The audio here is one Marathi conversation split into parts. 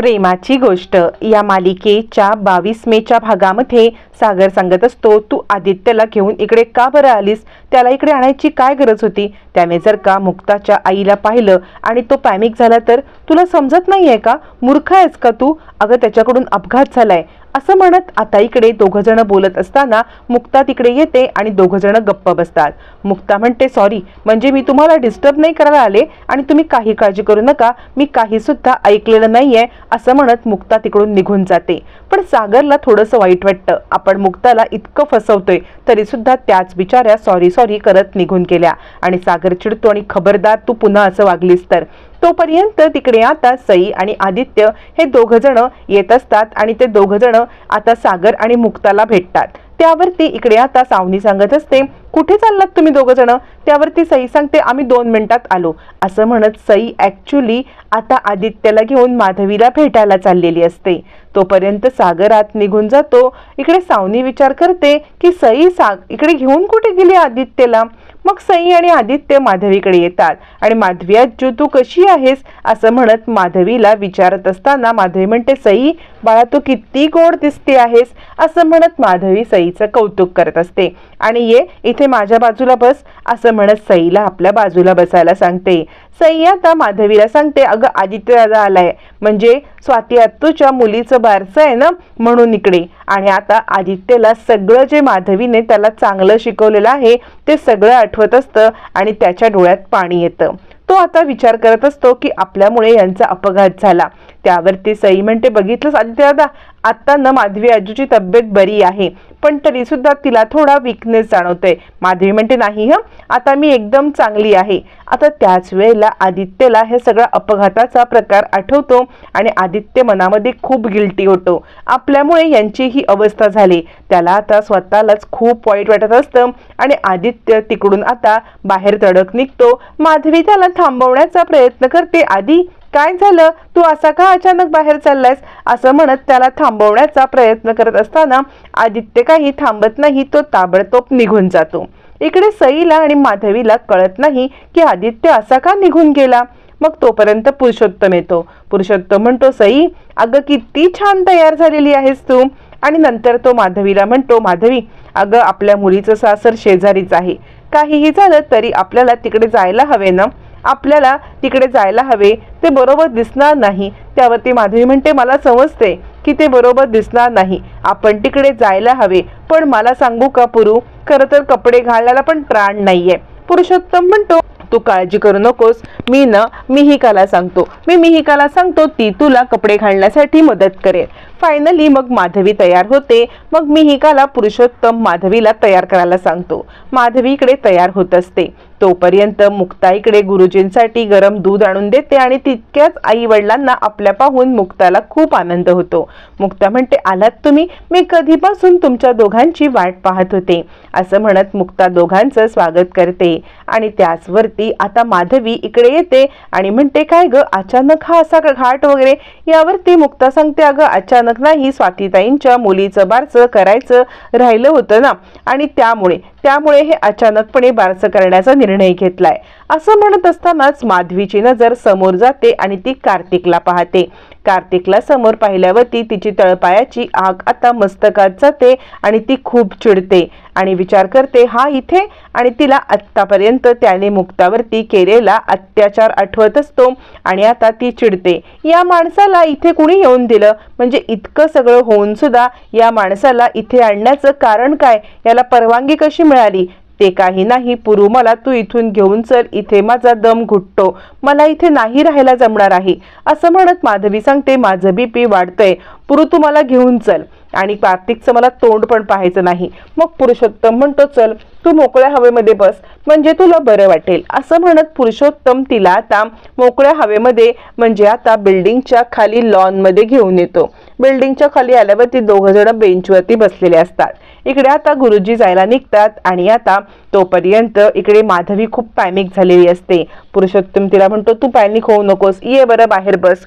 प्रेमाची गोष्ट. या मालिकेच्या बावीस मेच्या भागामध्ये सागर सांगत असतो तू आदित्यला घेऊन इकडे का बरं आलीस? त्याला इकडे आणायची काय गरज होती? त्याने जर का मुक्ताच्या आईला पाहिलं आणि तो पॅनिक झाला तर? तुला समजत नाही आहे का? मूर्ख आहेस का तू? अगं त्याच्याकडून अपघात झालाय. असं म्हणत आता इकडे दोघं जण बोलत असताना मुक्ता तिकडे येते आणि दोघं जण गप्प बसतात. मुक्ता म्हणते सॉरी म्हणजे मी तुम्हाला डिस्टर्ब नाही करायला आले आणि तुम्ही काही काळजी करू नका. मी काही सुद्धा ऐकलेलं नाहीये असं म्हणत मुक्ता तिकडून निघून जाते. पण सागरला थोडंसं वाईट वाटतं. आपण मुक्ताला इतकं फसवतोय तरी सुद्धा त्याच बिचाऱ्या सॉरी सॉरी करत निघून गेल्या. आणि सागर चिडतो आणि खबरदार तू पुन्हा असं वागलीस तर. तोपर्यंत तिकडे आता सई आणि आदित्य हे दोघ जण येत असतात आणि ते दोघ जण आता सागर आणि मुक्ताला भेटतात. त्यावरती इकडे आता सावनी सांगत असते कुठे चाललात तुम्ही दोघ जण? त्यावरती सई सांगते आम्ही दोन मिनिटात आलो. असं म्हणत सई ॲक्च्युली आता आदित्यला घेऊन माधवीला भेटायला चाललेली असते. तोपर्यंत सागर आत निघून जातो. इकडे सावनी विचार करते की सई साग इकडे घेऊन कुठे गेली आदित्यला? मग सई आणि आदित्य माधवीकडे येतात. आणि माधवी आजू तू कशी आहेस? असं म्हणत माधवीला विचारत असताना माधवी म्हणते सई बाळा तू किती गोड दिसते आहेस? असं म्हणत माधवी सईचं कौतुक करत असते. आणि ये इथे माझ्या बाजूला बस असं म्हणत सईला आपल्या बाजूला बसायला सांगते. सई आता माधवीला सांगते अगं आदित्य दादा आलाय. म्हणजे स्वाती आत्तूच्या मुलीचं बारसं आहे ना म्हणून इकडे. आणि आता आदित्यला सगळं जे माधवीने त्याला चांगलं शिकवलेलं आहे ते सगळं आठवत असतं आणि त्याच्या डोळ्यात पाणी येतं. तो आता विचार करत असतो की आपल्यामुळे यांचा अपघात झाला. त्यावर ते सई म्हणते बघितलंच आदित्य दादा आत्ता न माधवी आजूची तब्येत बरी आहे पण तरी सुद्धा तिला थोडा विकनेस जाणवतोय. माधवी म्हणते नाही हं आता मी एकदम चांगली आहे. आता त्याच वेळेला आदित्यला हे सगळा अपघाताचा प्रकार आठवतो आणि आदित्य मनामध्ये खूप गिल्टी होतो. आपल्यामुळे यांची ही अवस्था झाली. त्याला आता स्वतःलाच खूप वाईट वाटत असतं. आणि आदित्य तिकडून आता बाहेर तडक निघतो. माधवी त्याला थांबवण्याचा प्रयत्न करते. आधी काय झालं? तू असा का अचानक बाहेर चाललायस? असं म्हणत त्याला थांबवण्याचा प्रयत्न करत असताना आदित्य काही थांबत नाही. तो ताबडतोब निघून जातो. इकडे सईला आणि माधवीला कळत नाही की आदित्य असा का निघून गेला. मग तोपर्यंत पुरुषोत्तम येतो. पुरुषोत्तम म्हणतो सई अगं किती छान तयार झालेली आहेस तू. आणि नंतर तो माधवीला म्हणतो माधवी अगं आपल्या मुलीचं सासर शेजारीच आहे. काहीही झालं तरी आपल्याला तिकडे जायला हवे ना? आपल्याला तिकडे जायला हवे. ते बरोबर दिसणार नाही. त्यावरती माधवी म्हणते मला समजते की ते बरोबर दिसणार नाही. आपण तिकडे जायला हवे. पण मला सांगू का पुरू? खरं तर कपडे घालायला पण प्राण नाहीये. पुरुषोत्तम म्हणतो तू काळजी करू नकोस. मी ना मिहिकाला सांगतो. मी मिहिकाला सांगतो ती तुला कपडे घालण्यासाठी मदत करेल. फायनली मग माधवी तयार होते. मग मी काला पुरुषोत्तम माधवीला तयार करायला सांगतो. माधवी इकडे तयार होत असते. तोपर्यंत मुक्ता इकडे गुरुजींसाठी गरम दूध आणून देते आणि तितक्याच आई वडिलांना आपल्या पाहून मुक्ताला खूप आनंद होतो. मुक्ता म्हणते आलात तुम्ही? मी कधीपासून तुमच्या दोघांची वाट पाहत होते. असं म्हणत मुक्ता दोघांचं स्वागत करते. आणि त्याचवरती आता माधवी इकडे येते आणि म्हणते काय ग? अचानक हा असा घाट वगैरे? यावरती मुक्ता सांगते अगं अचानक नाही स्वातीताईंच्या मुलीचं बारसं करायचं राहिलं होतं ना. आणि त्यामुळे त्यामुळे हे अचानकपणे बारसं करण्याचा निर्णय घेतलाय. असं म्हणत असतानाच माधवीची नजर समोर जाते आणि ती कार्तिकला पाहते. कार्तिकला समोर पाहिल्यावरती तिची तळपायाची आग आता मस्तकात जाते आणि ती खूप चिडते आणि विचार करते हा इथे? आणि तिला आत्तापर्यंत त्याने मुक्तावरती केलेला अत्याचार आठवत असतो आणि आता ती चिडते. या माणसाला इथे कुणी येऊन दिलं? म्हणजे इतकं सगळं होऊन सुद्धा या माणसाला इथे आणण्याचं कारण काय? याला परवानगी कशी मिळाली? ते काही नाही. पुरू मला तू इथून घेऊन चल. इथे माझा दम घुटतो. मला इथे नाही राहायला जमणार आहे. असं म्हणत माधवी सांगते. माझं बीपी वाढतंय. पुरू तू मला घेऊन चल. आणि कार्तिकचं मला तोंड पण पाहायचं नाही. मग पुरुषोत्तम म्हणतो चल तू मोकळ्या हवेमध्ये बस म्हणजे तुला बरं वाटेल. असं म्हणत पुरुषोत्तम तिला आता मोकळ्या हवेमध्ये म्हणजे आता बिल्डिंगच्या खाली लॉनमध्ये घेऊन येतो. बिल्डिंगच्या खाली आल्यावर ती दोघं जण बेंचवरती बसलेले असतात. इकडे आता गुरुजी जायला निघतात आणि आता तोपर्यंत इकडे माधवी खूप पॅनिक झालेली असते. पुरुषोत्तम तिला म्हणतो तू पॅनिक होऊ नकोस ये बरं बाहेर बस.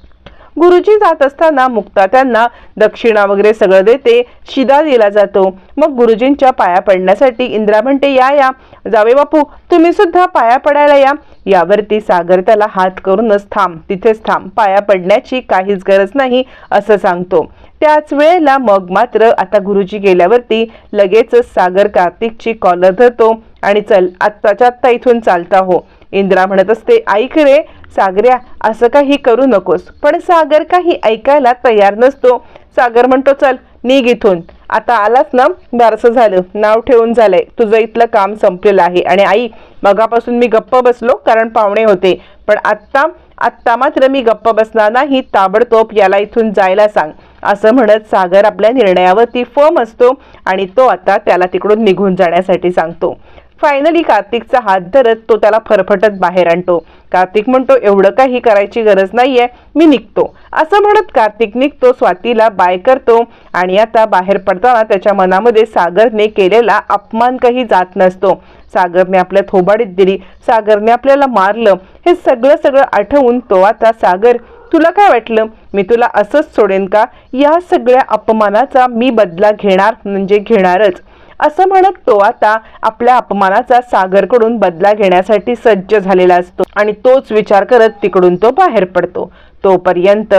गुरुजी जात असताना मुक्ता त्यांना दक्षिणा वगैरे सगळं देते शिदा दिला जातो. मग गुरुजींच्या पाया पडण्यासाठी इंदिरा म्हणते या या. जावे बापू तुम्ही सुद्धा पाया पडायला या. यावरती सागर त्याला हात करूनच थांब तिथेच थांब. पाया पडण्याची काहीच गरज नाही असं सांगतो. त्याच वेळेला मग मात्र आता गुरुजी गेल्यावरती लगेचच सागर कार्तिकची कॉलर धरतो आणि चल आत्ताच्या आत्ता इथून चालता हो. इंद्रा म्हणत असते ऐक रे सागर्या असं काही करू नकोस. पण सागर काही ऐकायला तयार नसतो. सागर म्हणतो चल निघ इथून. आता आलास ना? बारसं झालं. नाव ठेवून झालंय. तुझं इथलं काम संपलेलं आहे. आणि आई मगापासून मी गप्प बसलो कारण पाहुणे होते. पण आत्ता आत्ता मात्र मी गप्प बसणार नाही. ताबडतोब याला इथून जायला सांग. असं म्हणत सागर आपल्या निर्णयावरती फर्म असतो आणि तो आता त्याला तिकडून निघून जाण्यासाठी सांगतो. फायनली कार्तिकचा हात धरत तो त्याला फरफटत बाहेर आणतो. कार्तिक म्हणतो एवढं काही करायची गरज नाहीये मी निघतो. असं म्हणत कार्तिक निघतो स्वातीला बाय करतो आणि आता बाहेर पडताना त्याच्या मनामध्ये सागरने केलेला अपमान काही जात नसतो. सागरने आपल्या थोबाडीत दिली. सागरने आपल्याला मारलं. हे सगळं सगळं आठवून तो आता सागर तुला काय वाटलं? मी तुला असंच सोडेन का? या सगळ्या अपमानाचा मी बदला घेणार म्हणजे घेणारच. असं म्हणत तो आता आपल्या अपमानाचा सागरकडून बदला घेण्यासाठी सज्ज झालेला असतो आणि तोच विचार करत तिकडून तो बाहेर पडतो. तोपर्यंत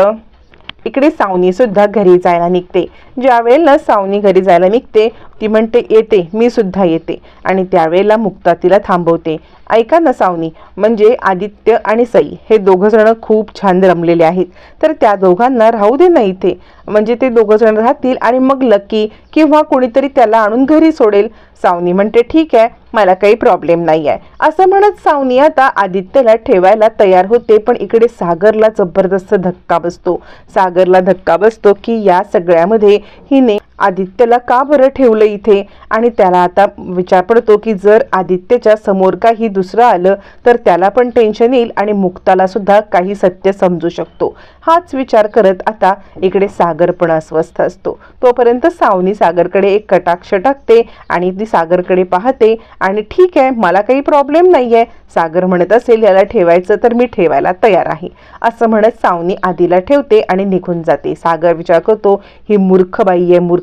इकडे सावनी सुद्धा घरी जायला निघते. ज्या वेळेला सावनी घरी जायला निघते ती म्हणते येते मी सुद्धा येते. आणि त्यावेळेला मुक्ता तिला थांबवते. ऐका ना सावनी म्हणजे आदित्य आणि सई हे दोघं जण खूप छान रमलेले आहेत. तर त्या दोघांना राहू दे ना इथे. म्हणजे ते दोघं जण राहतील आणि मग लकी किंवा कोणीतरी त्याला आणून घरी सोडेल. सावनी म्हणते ठीक आहे मला काही प्रॉब्लेम नाही आहे. असं म्हणत सावनी आता आदित्यला ठेवायला तयार होते पण इकडे सागरला जबरदस्त धक्का बसतो. सागरला धक्का बसतो की या सगळ्यामध्ये हिने आदित्यला का बरं ठेवलं इथे? आणि त्याला आता विचार पडतो की जर आदित्यच्या समोर काही दुसरं आलं तर त्याला पण टेन्शन येईल आणि मुक्ताला सुद्धा काही सत्य समजू शकतो. हाच विचार करत आता इकडे सागर पण अस्वस्थ असतो. तोपर्यंत सावनी सागरकडे एक कटाक्ष टाकते आणि ती सागरकडे पाहते आणि ठीक आहे मला काही प्रॉब्लेम नाही आहे सागर म्हणत असेल याला ठेवायचं तर मी ठेवायला तयार आहे. असं म्हणत सावनी आधीला ठेवते आणि निघून जाते. सागर विचार करतो ही मूर्ख बाई आहे मूर्ख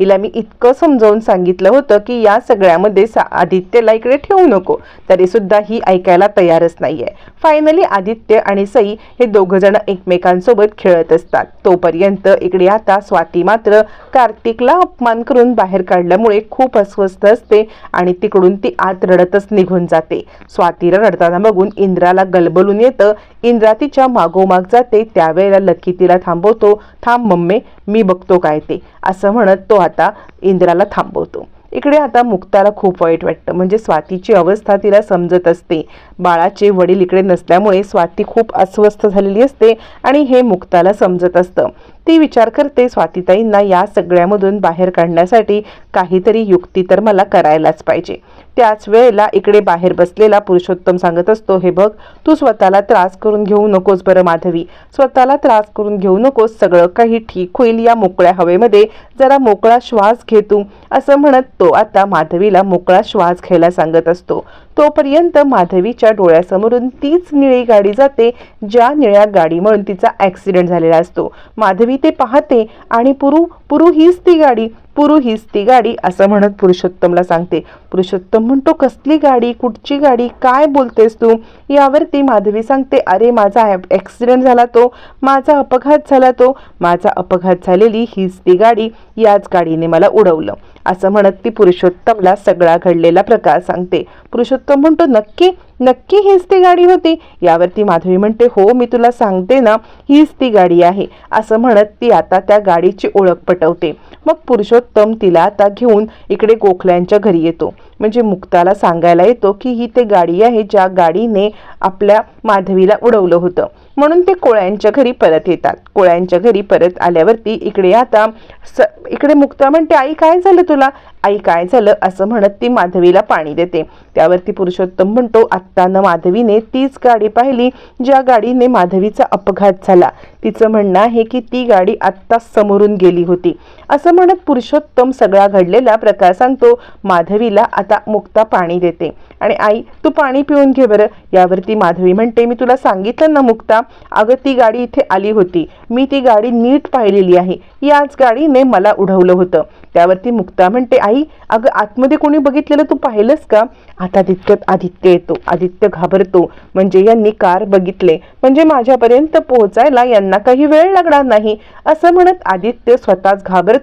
हिला मी इतकं समजावून सांगितलं होतं की या सगळ्यामध्ये सा आदित्यला इकडे ठेवू नको. तरी सुद्धा ही ऐकायला तयारच नाहीये. फायनली आदित्य आणि सई हे दोघंजण एकमेकांसोबत खेळत असतात. तोपर्यंत इकडे आता स्वाती मात्र कार्तिकला अपमान करून बाहेर काढल्यामुळे खूप अस्वस्थ असते आणि तिकडून ती आत रडतच निघून जाते. स्वातीला रडताना बघून इंद्राला गलबलून येतं इंद्रा तिच्या मागोमाग जाते त्यावेळेला लकी तिला थांबवतो थांब मम्मे मी बघतो काय ते. असं म्हणत तो आता इंद्राला थांबवतो. इकडे आता मुक्ताला खूप वाईट वाटतं. म्हणजे स्वातीची अवस्था तिला समजत असते. बाळाचे वडील इकडे नसल्यामुळे स्वाती खूप अस्वस्थ झालेली असते आणि हे मुक्ताला समजत असतं. ती विचार करते स्वातीताईंना या सगळ्यामधून बाहेर काढण्यासाठी काहीतरी युक्ती तर मला करायलाच पाहिजे. त्याच वेळेला इकडे बाहेर बसलेला पुरुषोत्तम सांगत असतो हे बघ तू स्वतःला त्रास करून घेऊ नकोस बरं माधवी. स्वतःला त्रास करून घेऊ नकोस सगळं काही ठीक होईल या मोकळ्या हवेमध्ये. जरा मोकळा श्वास घे तू. असं म्हणत तो आता माधवीला मोकळा श्वास घ्यायला सांगत असतो. तोपर्यंत माधवीच्या डोळ्यासमोरून तीच निळी गाडी जाते ज्या निळ्या गाडीमुळे तिचा ॲक्सिडेंट झालेला असतो. माधवी ते पाहते आणि पुरू पुरू हीच ती गाडी पुरू हीच ती गाडी असं म्हणत पुरुषोत्तमला सांगते. पुरुषोत्तम म्हणतो कसली गाडी? कुठची गाडी? काय बोलतेस तू? यावरती माधवी सांगते अरे माझा ॲक्सिडेंट झाला तो. माझा अपघात झाला तो. माझा अपघात झालेली हीच ती गाडी याच गाडीने मला उडवलं. असं म्हणत ती पुरुषोत्तमला सगळा घडलेला प्रकार सांगते. पुरुषोत्तम म्हणतो नक्की? नक्की हीच ती गाडी होती. यावरती माधवी म्हणते हो मी तुला सांगते ना हीच ती गाडी आहे. असं म्हणत ती आता त्या गाडीची ओळख पटवते. मग पुरुषोत्तम तिला आता घेऊन इकडे गोखल्यांच्या घरी येतो. म्हणजे मुक्ताला सांगायला येतो की ही ते गाडी आहे ज्या गाडीने आपल्या माधवीला उडवलं होतं. म्हणून ते कोळ्यांच्या घरी परत येतात. कोळ्यांच्या घरी परत आल्यावरती इकडे आता स इकडे मुक्ता म्हणते आई काय झालं तुला? आई काय झालं? असं म्हणत ती माधवीला पाणी देते. त्यावरती पुरुषोत्तम म्हणतो आत्ता न माधवीने तीच गाडी पाहिली ज्या गाडीने माधवीचा अपघात झाला. तिचं म्हणणं आहे की ती गाडी आत्ता समोरून गेली होती. असं म्हणत पुरुषोत्तम सगळा घडलेला प्रकार सांगतो माधवीला आता मुक्ता पाणी देते. आणि आई तू पाणी पिऊन घे बरं. यावरती माधवी म्हणते मी तुला सांगितलं ना मुक्ता अगं ती गाडी इथे आली होती. मी ती गाडी नीट पाहिलेली आहे. याच गाडीने मला उडवलं होतं. त्यावरती मुक्ता म्हणते आई अगं आतमध्ये कोणी बघितलेलं तू पाहिलंस का? आता तितक्यात आदित्य येतो. आदित्य घाबरतो. म्हणजे यांनी कार बघितले. म्हणजे माझ्यापर्यंत पोहोचायला यांना काही वेळ लागणार नाही. असं म्हणत आदित्य स्वतःच घाबरतो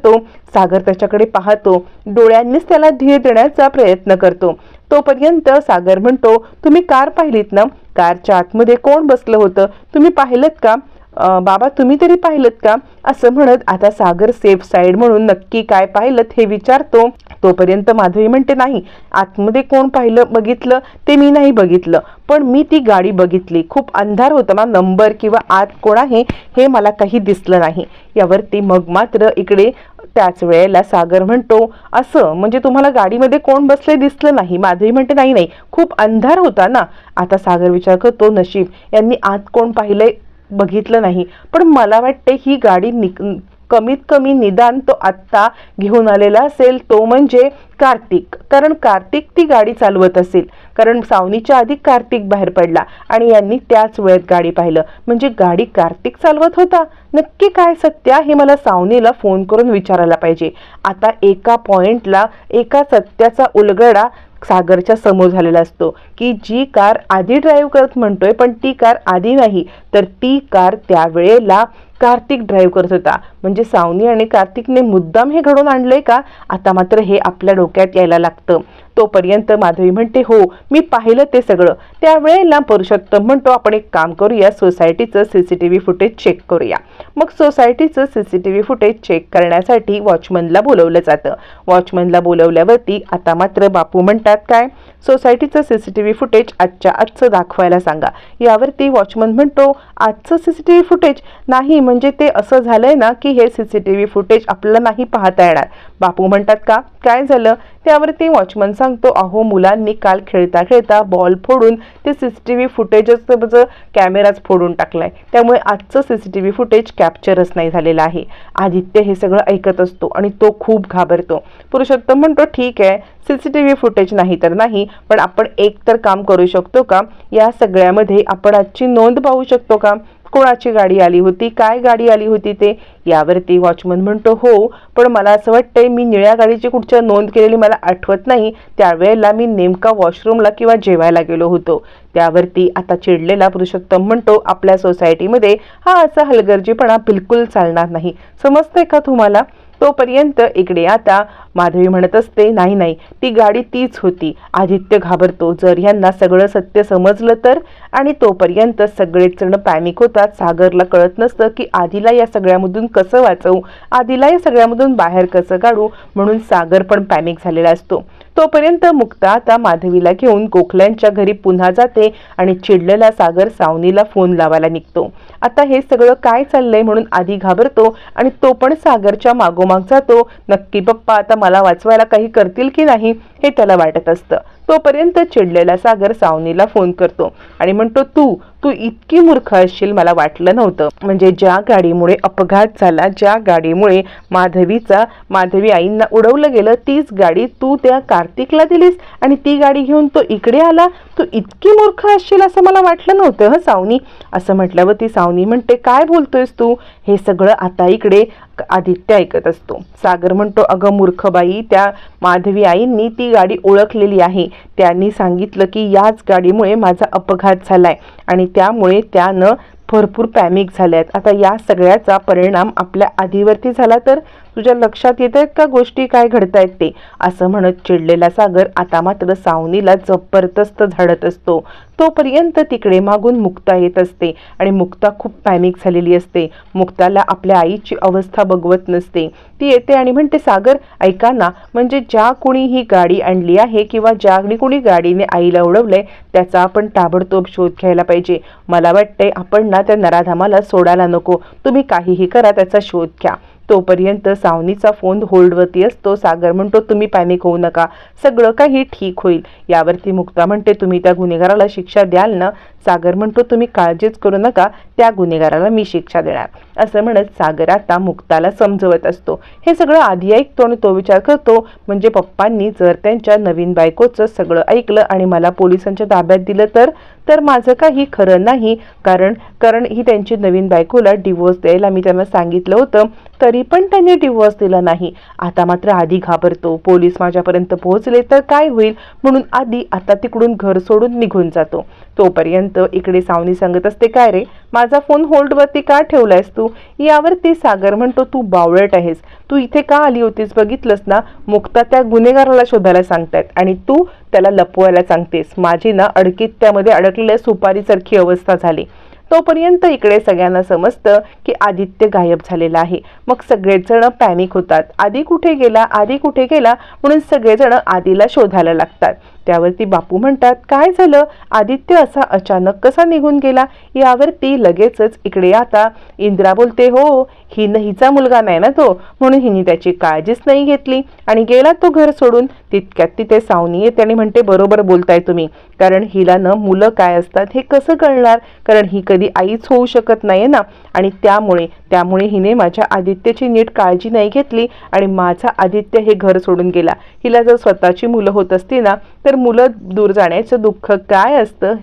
सागर त्याच्याकडे पाहतो. डोळ्यांनीच त्याला धीर देण्याचा प्रयत्न करतो. तोपर्यंत सागर म्हणतो तुम्ही कार पाहिलीत ना? कारच्या आतमध्ये कोण बसलं होतं? तुम्ही पाहिलं का? बाबा तुम्ही तरी पाहिलं का? असं म्हणत आता सागर सेफ साईड म्हणून नक्की काय पाहिलं हे विचारतो. तोपर्यंत माधवी म्हणते नाही आतमध्ये कोण पाहिलं बघितलं? ते मी नाही बघितलं. पण मी ती गाडी बघितली. खूप अंधार होता ना नंबर किंवा आत कोण आहे हे मला काही दिसलं नाही. यावरती मग मात्र इकडे त्याच वेळेला सागर म्हणतो असं म्हणजे तुम्हाला गाडीमध्ये कोण बसले दिसलं नाही? माधवी म्हणते नाही नाही खूप अंधार होता ना. आता सागर विचार करतो नशीब यांनी आत कोण पाहिलंय बघितलं नाही. पण मला वाटते ही गाडी निक कमीत कमी निदान तो आत्ता घेऊन आलेला असेल. तो म्हणजे कार्तिक. कारण कार्तिक ती गाडी चालवत असेल. कारण सावनीच्या आधी कार्तिक बाहेर पडला आणि यांनी त्याच वेळेत गाडी पाहिलं. म्हणजे गाडी कार्तिक चालवत होता. नक्की काय सत्य हे मला सावनीला फोन करून विचारायला पाहिजे. आता एका पॉइंटला एका सत्याचा उलगडा सागरच्या समोर झालेला असतो. की जी कार आधी ड्राईव्ह करत म्हणतोय पण ती कार आधी नाही तर ती कार त्यावेळेला कार्तिक ड्राईव्ह करत होता. म्हणजे सावनी आणि कार्तिकने मुद्दाम हे घडवून आणलंय का? आता मात्र हे आपल्या डोक्यात धोक्यात यायला लागतं. तोपर्यंत माधवी म्हणते हो मी पाहिलं ते सगळं. त्यावेळेला पुरुषोत्तम म्हणतो आपण एक काम करूया सोसायटीचं सीसीटीव्ही फुटेज चेक करूया. मग सोसायटीचं C C T V footage check करण्यासाठी वॉचमनला बोलवलं जातं. वॉचमनला बोलवल्यावरती आता मात्र बापू म्हणतात काय? सोसायटीचं सीसीटीव्ही फुटेज आजच्या आजचं दाखवायला सांगा. यावरती वॉचमन म्हणतो आजचं सीसीटीव्ही फुटेज? नाही म्हणजे ते असं झालंय ना की हे सीसीटीव्ही फुटेज आपल्याला नाही पाहता येणार. बापू म्हणतात का? काय झालं? त्यावरती वॉचमन सांगतो अहो मुलांनी काल खेळता खेळता बॉल फोडून ते सी सी टी व्ही फुटेजच कॅमेराच फोडून टाकलाय. त्यामुळे आजचं C C T V footage कॅप्चरच नाही झालेलं आहे. आदित्य हे सगळं ऐकत असतो आणि तो खूप घाबरतो. पुरुषोत्तम म्हणतो ठीक आहे C C T V footage नाही तर नाही पण आपण एक तर काम करू शकतो का? या सगळ्यामध्ये आपण आजची नोंद पाहू शकतो का? कोणाची गाडी आली होती काय गाडी आली होती ते यावरती वॉचमन म्हणतो हो पण मला असं वाटतंय मी निळ्या गाडीची कुठच्या नोंद केलेली मला आठवत नाही. त्यावेळेला मी नेमका वॉशरूमला किंवा जेवायला गेलो होतो. त्यावरती आता चिडलेला पुरुषोत्तम म्हणतो आपल्या सोसायटीमध्ये हा असा हलगर्जीपणा बिलकुल चालणार नाही. समजतंय का तुम्हाला? तोपर्यंत इकडे आता माधवी म्हणत असते नाही नाही ती गाडी तीच होती. आदित्य घाबरतो. जर ह्यांना सगळं सत्य समजलं तर? आणि तोपर्यंत सगळेच जण पॅनिक होतात. सागरला कळत नसतं की आधीला या सगळ्यामधून कसं वाचवू? आधीला या सगळ्यामधून बाहेर कसं काढू? म्हणून सागर पण पॅनिक झालेला असतो. तोपर्यंत मुक्ता आता माधवीला घेऊन गोखल्यांच्या घरी पुन्हा जाते आणि चिडलेला सागर सावनीला फोन लावायला निघतो. आता हे सगळं काय चाललंय म्हणून आधी घाबरतो आणि तो पण सागरच्या मागोमाग जातो. नक्की पप्पा आता मला वाचवायला काही करतील की नाही हे त्याला वाटत असतं. तोपर्यंत चिडलेला सागर सावनीला फोन करतो आणि म्हणतो तू तू इतकी मूर्ख असशील मला वाटलं नव्हतं. म्हणजे ज्या गाडीमुळे अपघात झाला ज्या गाडीमुळे माधवीचा माधवी आईंना उडवलं गेलं तीच गाडी तू त्या कार्तिकला दिलीस आणि ती गाडी घेऊन तो इकडे आला. तू इतकी मूर्ख असशील असं मला वाटलं नव्हतं ह सावनी? असं म्हटल्यावर ती सावनी म्हणते काय बोलतोयस तू? हे सगळं आता इकडे आदित्य ऐकत असतो. सागर म्हणतो अगं मूर्खबाई त्या माधवी आईंनी ती गाडी ओळखलेली आहे. त्यांनी सांगितलं की याच गाडीमुळे माझा अपघात झालाय आणि त्यामुळे त्यानं भरपूर पॅमिक झाल्यात. आता या सगळ्याचा परिणाम आपल्या आधीवरती झाला तर तुझ्या लक्षात येत आहेत का गोष्टी काय घडतायत ते? असं म्हणत चिडलेला सागर आता मात्र सावनीला जबरदस्त झाडत असतो. तोपर्यंत तिकडे मागून मुक्ता येत असते आणि मुक्ता खूप पॅनिक झालेली असते. मुक्ताला आपल्या आईची अवस्था बघवत नसते. ती येते आणि म्हणते सागर ऐका ना म्हणजे ज्या कोणी ही गाडी आणली आहे किंवा ज्या कोणी गाडीने आईला उडवलंय त्याचा आपण ताबडतोब शोध घ्यायला पाहिजे. मला वाटतंय आपण ना त्या नराधामाला सोडायला नको. तुम्ही काहीही करा त्याचा शोध घ्या. तोपर्यंत सावनीचा फोन होल्डवरती असतो. सागर म्हणतो तुम्ही पॅनिक होऊ नका. सगळं काही ठीक होईल. यावरती मुक्ता म्हणते तुम्ही त्या गुन्हेगाराला शिक्षा द्याल ना सागर म्हणतो तुम्ही काळजीच करू नका त्या गुन्हेगाराला मी शिक्षा देणार. असं म्हणत सागर आता मुक्ताला समजवत असतो. हे सगळं आधी ऐकतो आणि तो विचार करतो म्हणजे पप्पांनी जर त्यांच्या नवीन बायकोचं सगळं ऐकलं आणि मला पोलिसांच्या ताब्यात दिलं तर तर माझं काही खरं नाही. कारण कारण ही त्यांची नवीन बायकोला डिवोर्स द्यायला मी त्यांना सांगितलं होतं तरी पण त्यांनी डिवोर्स दिला नाही. आता मात्र आधी घाबरतो. पोलीस माझ्यापर्यंत पोहोचले तर काय होईल? म्हणून आधी आता तिकडून घर सोडून निघून जातो. तोपर्यंत इकडे सावनी सांगत असते काय रे? माझा फोन होल्डवरती का ठेवलायस तू? यावरती सागर म्हणतो तू बावळट आहेस. तू इथे का आली होतीस? बघितलंस ना? मुक्ता त्या गुन्हेगाराला शोधायला सांगतायत आणि तू त्याला लपवायला सांगतेस. माझी ना अडकीत त्यामध्ये अडकलेल्या सुपारीसारखी अवस्था झाली. तोपर्यंत इकडे सगळ्यांना समजतं की आदित्य गायब झालेला आहे. मग सगळेजण पॅनिक होतात. आधी कुठे गेला? आधी कुठे गेला? म्हणून सगळेजण आधीला शोधायला लागतात. त्यावरती बापू म्हणतात काय झालं? आदित्य असा अचानक कसा निघून गेला? यावरती लगेचच इकडे आता. इंद्रा बोलते हो ही हिचा मुलगा नाही ना तो? म्हणून हिने त्याची काळजीच नाही घेतली. आणि गेला तो घर सोडून. तितक्यात तिथे सावनी येते आणि म्हणते बरोबर बोलताय तुम्ही. कारण हिला न मुलं काय असतात हे कसं कळणार? कारण ही कधी आईच होऊ शकत नाही ना? आणि त्यामुळे त्यामुळे हिने माझ्या आदित्यची नीट काळजी नाही घेतली आणि माझा आदित्य हे घर सोडून गेला. हिला जर स्वतःची मुलं होत असती ना तर मुलं दूर जाण्याचं दुःख काय असतं?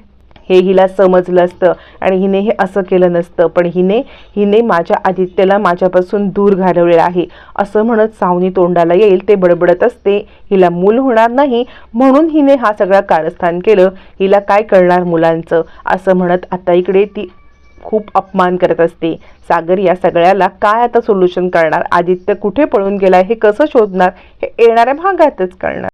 हे हिला समजलं असतं आणि हिने हे असं केलं नसतं. पण हिने हिने माझ्या आदित्यला माझ्यापासून दूर घालवलेलं आहे. असं म्हणत सावनी तोंडाला येईल ते बडबडत असते. हिला मूल होणार नाही म्हणून हिने हा सगळा कारस्थान केलं. हिला काय कळणार मुलांचं? असं म्हणत आता इकडे ती खूप अपमान करत असते. सागर या सगळ्याला काय आता सोल्युशन करणार? आदित्य कुठे पळून गेला हे कसं शोधणार? हे येणाऱ्या भागातच कळणार.